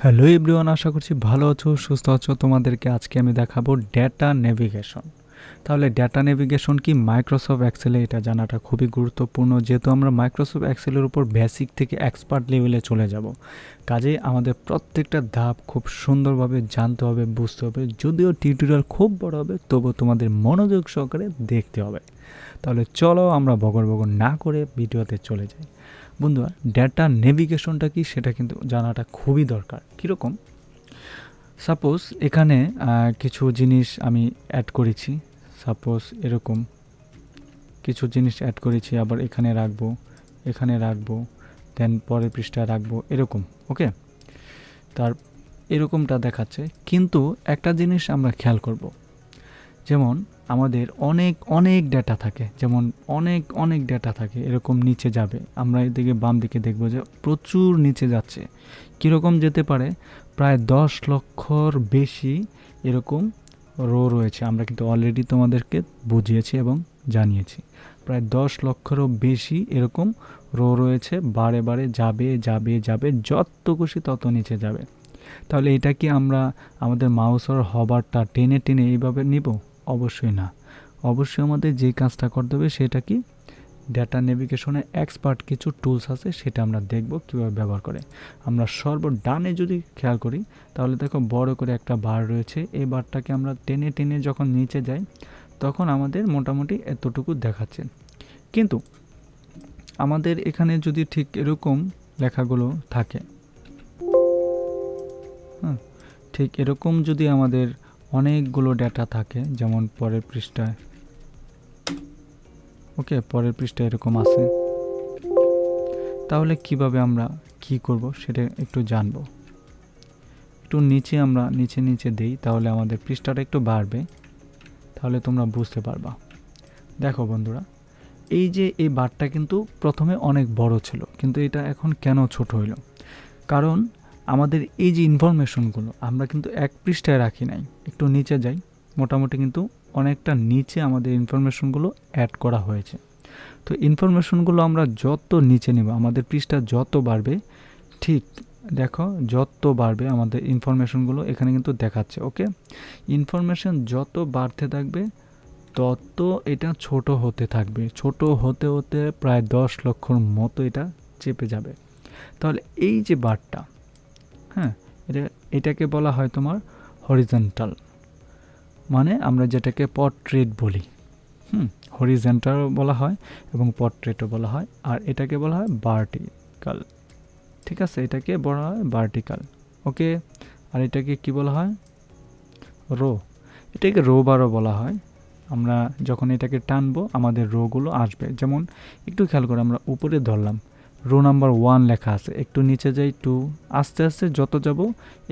Hello everyone, আশা করছি ভালো আছো, সুস্থ আছো। তোমাদেরকে আজকে আমি দেখাবো ডেটা নেভিগেশন তাহলে ডেটা নেভিগেশন কি? মাইক্রোসফট এক্সেলে এটা জানাটা খুবই গুরুত্বপূর্ণ, যেহেতু আমরা মাইক্রোসফট এক্সেলের উপর বেসিক থেকে এক্সপার্ট লেভেলে চলে যাব। কাজেই আমাদের প্রত্যেকটা ধাপ খুব সুন্দরভাবে জানতে হবে, বুঝতে হবে। যদিও টিউটোরিয়াল খুব বড় হবে তবু তোমাদের মনোযোগ সহকারে দেখতে হবে। তাহলে চলো আমরা বগর বগর না করে ভিডিওতে চলে যাই। বন্ধুরা ডেটা নেভিগেশনটা কি সেটা কিন্তু জানাটা খুবই দরকার। কীরকম? সাপোজ এখানে কিছু জিনিস আমি অ্যাড করেছি। সাপোজ এরকম কিছু জিনিস অ্যাড করেছি, আবার এখানে রাখব এখানে রাখব দেন পরের পৃষ্ঠায় রাখব, এরকম ওকে তার এরকমটা দেখাচ্ছে। কিন্তু একটা জিনিস আমরা খেয়াল করব। যেমন আমাদের অনেক অনেক ডেটা থাকে। যেমন অনেক অনেক ডেটা থাকে, এরকম নিচে যাবে। আমরা এদিকে বাম দিকে দেখব যে প্রচুর নিচে যাচ্ছে। কীরকম যেতে পারে? প্রায় দশ লক্ষর বেশি এরকম রো রয়েছে। আমরা কিন্তু অলরেডি তোমাদেরকে বুঝিয়েছি এবং জানিয়েছি। প্রায় দশ লক্ষেরও বেশি এরকম রো রয়েছে। বারে বারে যাবে যাবে যাবে, যত খুশি তত নিচে যাবে। তাহলে এটা কি আমরা আমাদের মাউসর হবারটা টেনে টেনে এইভাবে নিব? অবশ্যই না। অবশ্যই আমাদের যে কাজটা করতে হবে সেটা কি? ডেটা নেভিগেশনে এক্সপার্ট কিছু টুলস আছে, সেটা আমরা দেখব কীভাবে ব্যবহার করে। আমরা সর্ব ডানে যদি খেয়াল করি, তাহলে দেখো বড় করে একটা বার রয়েছে। এই বারটাকে আমরা টেনে টেনে যখন নিচে যাই, তখন আমাদের মোটামুটি এতটুকু দেখাচ্ছে। কিন্তু আমাদের এখানে যদি ঠিক এরকম লেখাগুলো থাকে হ্যাঁ ঠিক এরকম যদি আমাদের অনেকগুলো ডেটা থাকে, যেমন পরের পৃষ্ঠায়। ওকে পরের পৃষ্ঠায় এরকম আছে। তাহলে কীভাবে আমরা কি করব সেটা একটু জানব। একটু নিচে আমরা নিচে নিচে দেই, তাহলে আমাদের পৃষ্ঠাটা একটু বাড়বে। তাহলে তোমরা বুঝতে পারবা। দেখো বন্ধুরা, এই যে এই বারটা কিন্তু প্রথমে অনেক বড় ছিল, কিন্তু এটা এখন কেন ছোট হইল? কারণ আমাদের এই যে ইনফরমেশনগুলো আমরা কিন্তু এক পৃষ্ঠায় রাখি নাই। একটু নিচে যাই। মোটামুটি কিন্তু অনেকটা নিচে আমাদের ইনফরমেশনগুলো অ্যাড করা হয়েছে। তো ইনফরমেশনগুলো আমরা যত নিচে নেব, আমাদের পৃষ্ঠা যত বাড়বে, ঠিক দেখো, যত বাড়বে আমাদের ইনফরমেশনগুলো এখানে কিন্তু দেখাচ্ছে ওকে ইনফরমেশন যত বাড়তে থাকবে, তত এটা ছোট হতে থাকবে। ছোট হতে হতে প্রায় দশ লক্ষর মতো এটা চেপে যাবে। তাহলে এই যে বারটা হ্যাঁ এটা, এটাকে বলা হয় তোমার হরিজেন্টাল মানে আমরা যেটাকে পট্রেট বলি। হুম হরিজেন্টালও বলা হয় এবং পট্রেটও বলা হয়। আর এটাকে বলা হয় ভার্টিক্যাল ঠিক আছে? এটাকে বলা হয় ভার্টিক্যাল ওকে? আর এটাকে কি বলা হয়? রো এটাকে রো বারও বলা হয়। আমরা যখন এটাকে টানবো, আমাদের রোগুলো আসবে। যেমন, একটু খেয়াল করে আমরা উপরে ধরলাম। রো নাম্বার ওয়ান লেখা আছে। একটু নিচে যাই টু আস্তে আস্তে যত যাব,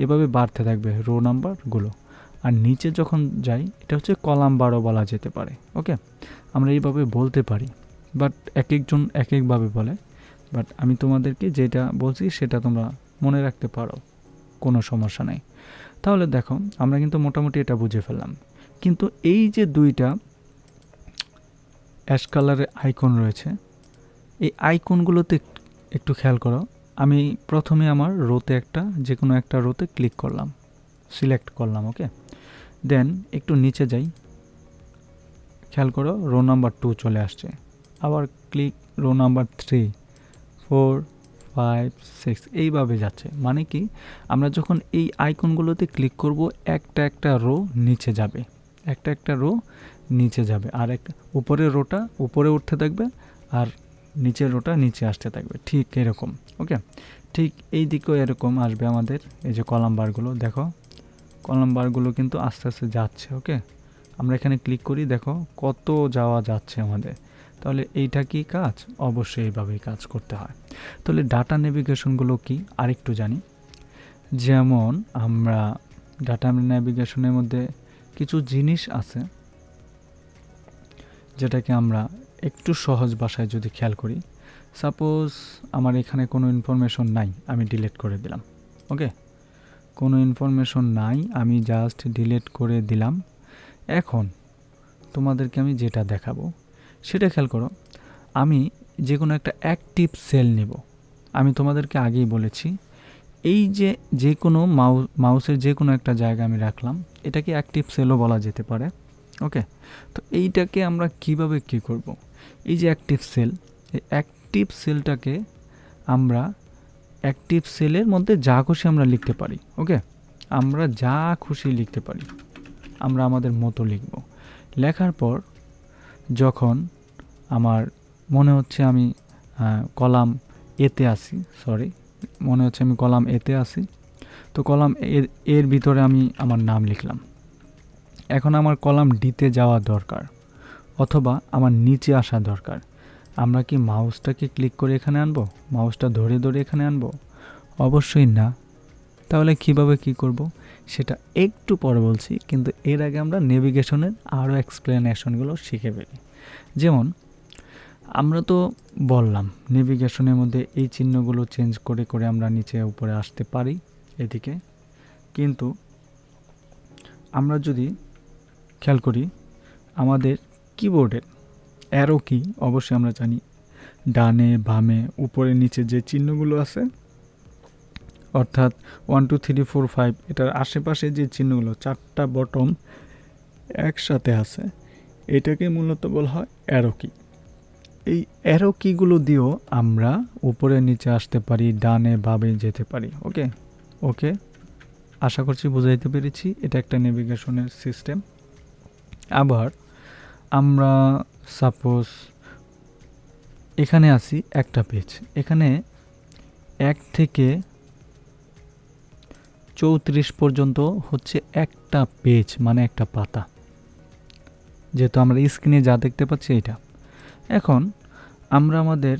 এভাবে বাড়তে থাকবে রো নাম্বারগুলো আর নিচে যখন যাই, এটা হচ্ছে কলাম বারো বলা যেতে পারে ওকে আমরা এইভাবে বলতে পারি বাট এক একজন এক একভাবে বলে। বাট আমি তোমাদেরকে যেটা বলছি, সেটা তোমরা মনে রাখতে পারো, কোনো সমস্যা নেই। তাহলে দেখো, আমরা কিন্তু মোটামুটি এটা বুঝে ফেললাম। কিন্তু এই যে দুইটা অ্যাশ কালারের আইকন রয়েছে, এই আইকনগুলোতে একটু খেয়াল করো। আমি প্রথমে আমার রোতে একটা যে কোনো একটা রোতে ক্লিক করলাম। সিলেক্ট করলাম ওকে দেন একটু নিচে যাই। খেয়াল করো রো নাম্বার টু চলে আসছে। আবার click row number three four five six এইভাবে যাচ্ছে। মানে কি? আমরা যখন এই আইকনগুলোতে ক্লিক করব, একটা একটা রো নিচে যাবে। একটা একটা রো নিচে যাবে। আর একটা উপরের রোটা উপরে উঠতে থাকবে, আর নিচের রোটা নিচে আসতে থাকবে। ঠিক এরকম ওকে ঠিক এই দিকেও এরকম আসবে আমাদের। এই যে কলাম বারগুলো দেখো। কলাম বারগুলো কিন্তু আস্তে আস্তে যাচ্ছে ওকে আমরা এখানে ক্লিক করি, দেখো কত যাওয়া যাচ্ছে আমাদের। তাহলে এইটা কি কাজ? অবশ্যই এইভাবেই কাজ করতে হয়। তাহলে ডাটা নেভিগেশনগুলো কি? আরেকটু জানি। যেমন আমরা ডাটা নেভিগেশনের মধ্যে কিছু জিনিস আছে, যেটাকে আমরা একটু সহজ ভাষায় যদি খেয়াল করি সাপোজ আমার এখানে কোনো ইনফরমেশন নাই, আমি ডিলিট করে দিলাম ওকে কোনো ইনফরমেশন নাই, আমি জাস্ট ডিলিট করে দিলাম। এখন তোমাদেরকে আমি যেটা দেখাবো, সেটা খেয়াল করো, আমি যে কোনো একটা অ্যাক্টিভ সেল নেব। আমি তোমাদেরকে আগেই বলেছি, এই যে যে কোনো মাউ, মাউসের যে কোনো একটা জায়গা আমি রাখলাম, এটাকে অ্যাক্টিভ সেলও বলা যেতে পারে ওকে তো এইটাকে আমরা কীভাবে কি করব? এই যে অ্যাক্টিভ সেল এই অ্যাক্টিভ সেলটাকে আমরা অ্যাক্টিভ সেলের মধ্যে যা খুশি আমরা লিখতে পারি ওকে আমরা যা খুশি লিখতে পারি, আমরা আমাদের মতো লিখব। লেখার পর যখন আমার মনে হচ্ছে আমি কলাম এতে আসি সরি মনে হচ্ছে আমি কলাম এতে আসি তো কলাম এর ভিতরে আমি আমার নাম লিখলাম। এখন আমার কলাম ডিতে যাওয়া দরকার। অথবা আমার নিচে আসা দরকার। আমরা কি মাউসটাকে ক্লিক করে এখানে আনব? মাউসটা ধরে ধরে এখানে আনব? অবশ্যই না। তাহলে কীভাবে কি করব? সেটা একটু পরে বলছি, কিন্তু এর আগে আমরা নেভিগেশনের আরও এক্সপ্লেনেশনগুলো শিখে ফেলি। যেমন, আমরা তো বললাম নেভিগেশনের মধ্যে এই চিহ্নগুলো চেঞ্জ করে করে আমরা নিচে উপরে আসতে পারি এদিকে। কিন্তু আমরা যদি খেয়াল করি, আমাদের কিবোর্ডের অ্যারো কি অবশ্যই আমরা জানি। ডানে, বামে, উপরে, নিচে যে চিহ্নগুলো আছে, অর্থাৎ one two three four five এটার আশেপাশে যে চিহ্নগুলো, চারটা বটম একসাথে আছে, এটাকে মূলত বলা হয় অ্যারো কি এই অ্যারো কিগুলো দিয়েও আমরা উপরে, নিচে আসতে পারি, ডানে, বামে যেতে পারি ওকে ওকে আশা করছি বুঝাইতে পেরেছি, এটা একটা নেভিগেশনের সিস্টেম আবার আমরা সাপোজ এখানে আসি একটা পেজ এখানে এক থেকে চৌত্রিশ পর্যন্ত হচ্ছে একটা পেজ মানে একটা পাতা। যেহেতু আমরা স্ক্রিনে যা দেখতে পাচ্ছি এটা। এখন আমরা আমাদের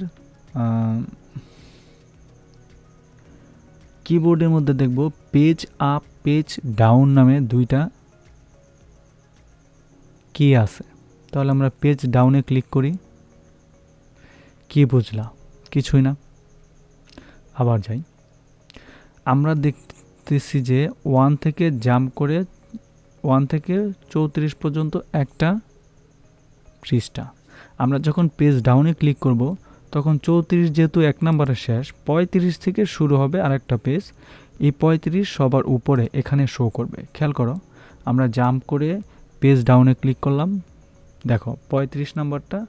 কিবোর্ডের মধ্যে দেখব পেজ আপ পেজ ডাউন নামে দুইটা কি আছে। তাহলে আমরা পেজ ডাউনে ক্লিক করি। কি বুঝলা? কিছুই না। আবার যাই। আমরা দেখতেছি যে ওয়ান থেকে জাম্প করে ওয়ান থেকে চৌত্রিশ পর্যন্ত একটা পৃষ্ঠা। আমরা যখন পেজ ডাউনে ক্লিক করব, তখন চৌত্রিশ যেহেতু এক নম্বরের শেষ, পঁয়ত্রিশ থেকে শুরু হবে আরেকটা পেজ এই পঁয়ত্রিশ সবার উপরে এখানে শো করবে। খেয়াল করো, আমরা জাম্প করে পেজ ডাউনে ক্লিক করলাম। দেখো, পঁয়ত্রিশ নম্বরটা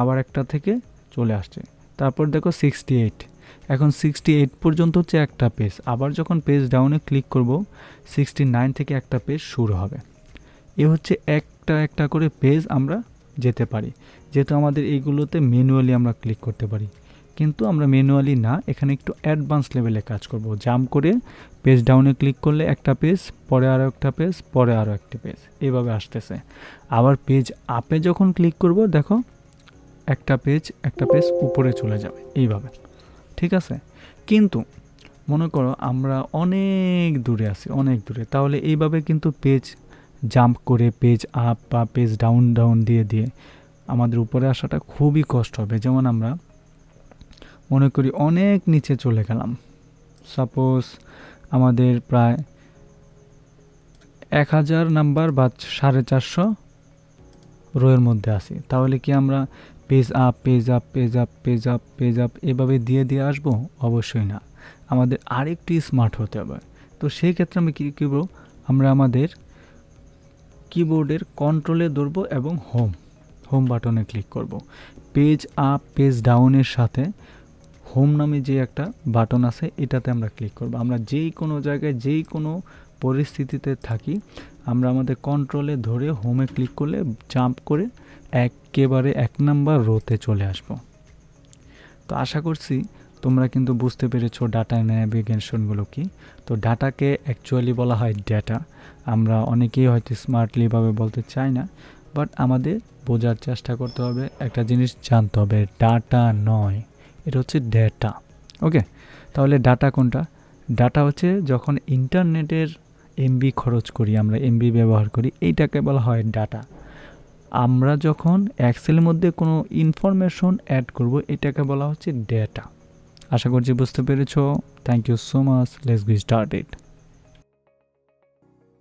আবার একটা থেকে চলে আসছে। তারপর দেখো সিক্সটি এইট এখন সিক্সটি এইট পর্যন্ত হচ্ছে একটা পেজ আবার যখন পেজ ডাউনে ক্লিক করব সিক্সটি নাইন থেকে একটা পেজ শুরু হবে। এ হচ্ছে একটা একটা করে পেজ আমরা যেতে পারি। যেহেতু আমাদের এইগুলোতে ম্যানুয়ালি আমরা ক্লিক করতে পারি। কিন্তু আমরা ম্যানুয়ালি না, এখানে একটু অ্যাডভান্স লেভেলে কাজ করব। জাম্প করে পেজ ডাউনে ক্লিক করলে একটা পেজ পরে আরও একটা পেজ পরে আরও একটা পেজ এভাবে আসতেছে। আবার পেজ আপে যখন ক্লিক করব, দেখো একটা পেজ একটা পেজ উপরে চলে যাবে। এইভাবে। ঠিক আছে? কিন্তু মনে করো আমরা অনেক দূরে আছি, অনেক দূরে। তাহলে এইভাবে কিন্তু পেজ জাম্প করে পেজ আপ বা পেজ ডাউন ডাউন দিয়ে দিয়ে আমাদের উপরে আসাটা খুবই কষ্ট হবে। যেমন আমরা মনে করি অনেক নিচে চলে গেলাম। সাপোজ আমাদের প্রায় এক হাজার নাম্বার বা সাড়ে চারশো রোয়ের মধ্যে আসি তাহলে কি আমরা page up page up page up page up page up এভাবে দিয়ে দিয়ে আসব? অবশ্যই না। আমাদের আরেকটি স্মার্ট হতে হবে। তো সেই ক্ষেত্রে আমি কী করব আমরা আমাদের কিবোর্ডের কন্ট্রোলে ধরবো এবং হোম হোম বাটনে ক্লিক করব। পেজ আপ পেজ ডাউনের সাথে হোম নামে যে একটা বাটন আছে, এটাতে আমরা ক্লিক করব। আমরা যেই কোনো জায়গায়, যেই কোনো পরিস্থিতিতে থাকি, আমরা আমাদের কন্ট্রোলে ধরে হোমে ক্লিক করলে জাম্প করে একেবারে এক নাম্বার রোতে চলে আসব। তো আশা করছি তোমরা কিন্তু বুঝতে পেরেছ ডাটা ন্যাভিগেশনগুলো কি। তো ডাটাকে অ্যাকচুয়ালি বলা হয় ডেটা আমরা অনেকেই হয়তো স্মার্টলিভাবে বলতে চাই না বাট আমাদের বোঝার চেষ্টা করতে হবে, একটা জিনিস জানতে হবে ডাটা নয়। এটা হচ্ছে ডেটা ওকে তাহলে ডাটা কোনটা? ডাটা হচ্ছে যখন ইন্টারনেটের এমবি খরচ করি, আমরা এমবি ব্যবহার করি, এইটাকে বলা হয় ডাটা আমরা যখন অ্যাক্সেলের মধ্যে কোনো ইনফরমেশন অ্যাড করব, এটাকে বলা হচ্ছে ডেটা আশা করছি বুঝতে পেরেছ। Thank you so much let's be start it